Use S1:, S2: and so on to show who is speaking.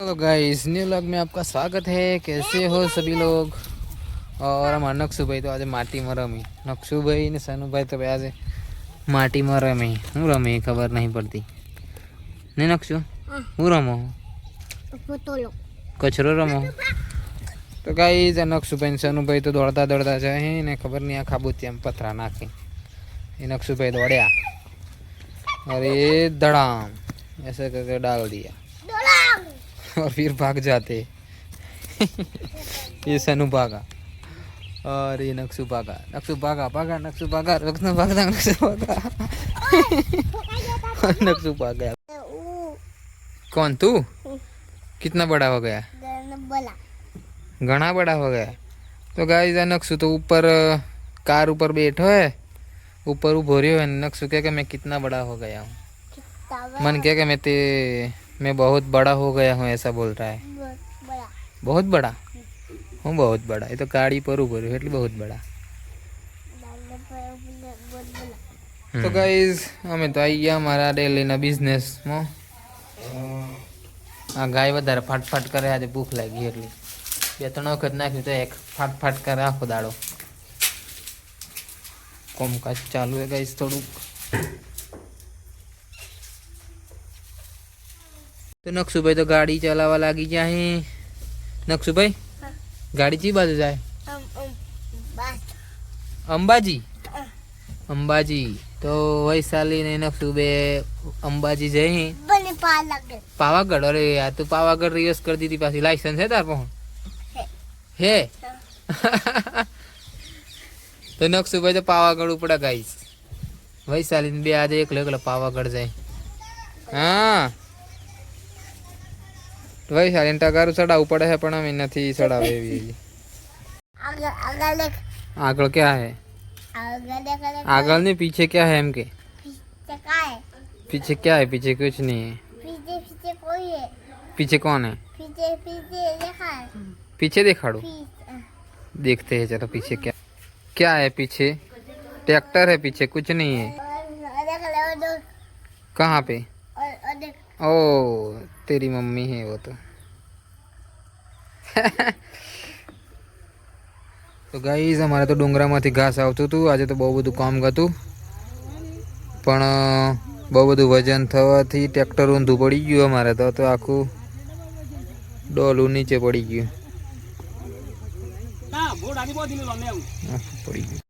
S1: तो guys new vlog में आपका स्वागत है कैसे हो सभी लोग और हमारा નકશુભાઈ તો આજે માટીમાં રમી નકશુભાઈ ને સનુભાઈ તો આજે માટીમાં રમી હું રમી એ ખબર નહીં પડતી ને નકશુ હું રમો
S2: ફોટોલો
S1: કચરો રમો તો ગાઈસ આ નકશુભાઈ ને સનુભાઈ તો દોડતા દોડતા જાય ને ખબર નહીં આ ખાબુચિયામાં પથરા નાખી એ નકશુભાઈ દોડ્યા અરે ધડામ ऐसे करके डाल दिया और फिर भाग जाते। ये सनु भागा और ये नक्सु भागा नक्सु भागा भागा नक्सु भागा नक्सू भागा नक्सु भागा नक्सु भाग गया कौन, तू? कितना बड़ा हो गया? घना बड़ा हो गया। तो गाय नक्सु तो ऊपर, कार ऊपर बैठो है। ऊपर उभो रही हो। नक्सू क्या मैं कितना बड़ा हो गया हूँ। मन क्या कि मैं ते मैं बहुत बड़ा हो गया हूँ ऐसा बोल रहा है
S2: बोला
S1: बहुत बड़ा હું बहुत बड़ा એ તો ગાડી પર ઉભો રહ્યો એટલે बहुत बड़ा તો ગાઈઝ અમે તો આવી ગયા અમારા ડેલીના બિઝનેસમાં આ ગાય વધારે ફાટફાટ કરે આજે ભૂખ લાગી એટલી બે ત્રણ વખત નાખ્યું તો એક ફાટફાટ કરે આખો દાડો કોમકાજ ચાલુ છે ગાઈઝ થોડુંક તો નકશુભાઈ તો ગાડી ચલાવવા લાગી ગયા હે. નકશુભાઈ ગાડી ચી બાજુ જાય? અંબાજી? અંબાજી. તો વૈશાલી ને નકશુબે અંબાજી જઈ પાવાગઢ. અરે યાર તું પાવાગઢ રિવર્સ કરી દીધી પાછી. લાયસન્સ હે તાર પણ હે. તો નકશુભાઈ તો પાવાગઢ ઉપડા ગાઈશ. વૈશાલી ને બે આજે એકલો એકલો પાવાગઢ જાય. હા. ભાઈ સારી ટકારું ચડાવવું પડે છે પણ અમે નથી ચડાવે એવી
S2: આગળ
S1: ક્યાં હે? आगल नहीं पीछे क्या है हमके
S2: पीछे क्या है
S1: पीछे क्या है पीछे कुछ नहीं है
S2: पीछे पीछे कोई है
S1: पीछे कौन है
S2: पीछे पीछे देखा
S1: पीछे देखा
S2: दो
S1: देखते हैं चलो पीछे क्या क्या है पीछे ट्रैक्टर है पीछे कुछ नहीं है कहाँ पे ओ तेरी मम्मी है वो तो તો ગાઈઝ અમારે તો ડુંગરામાંથી ઘાસ આવતું હતું આજે તો બહુ બધું કામ હતું પણ બહુ બધું વજન થવાથી ટ્રેક્ટર ઊંધું પડી ગયું અમારે તો તો આખું ડોલું નીચે પડી ગયું આખું પડી ગયું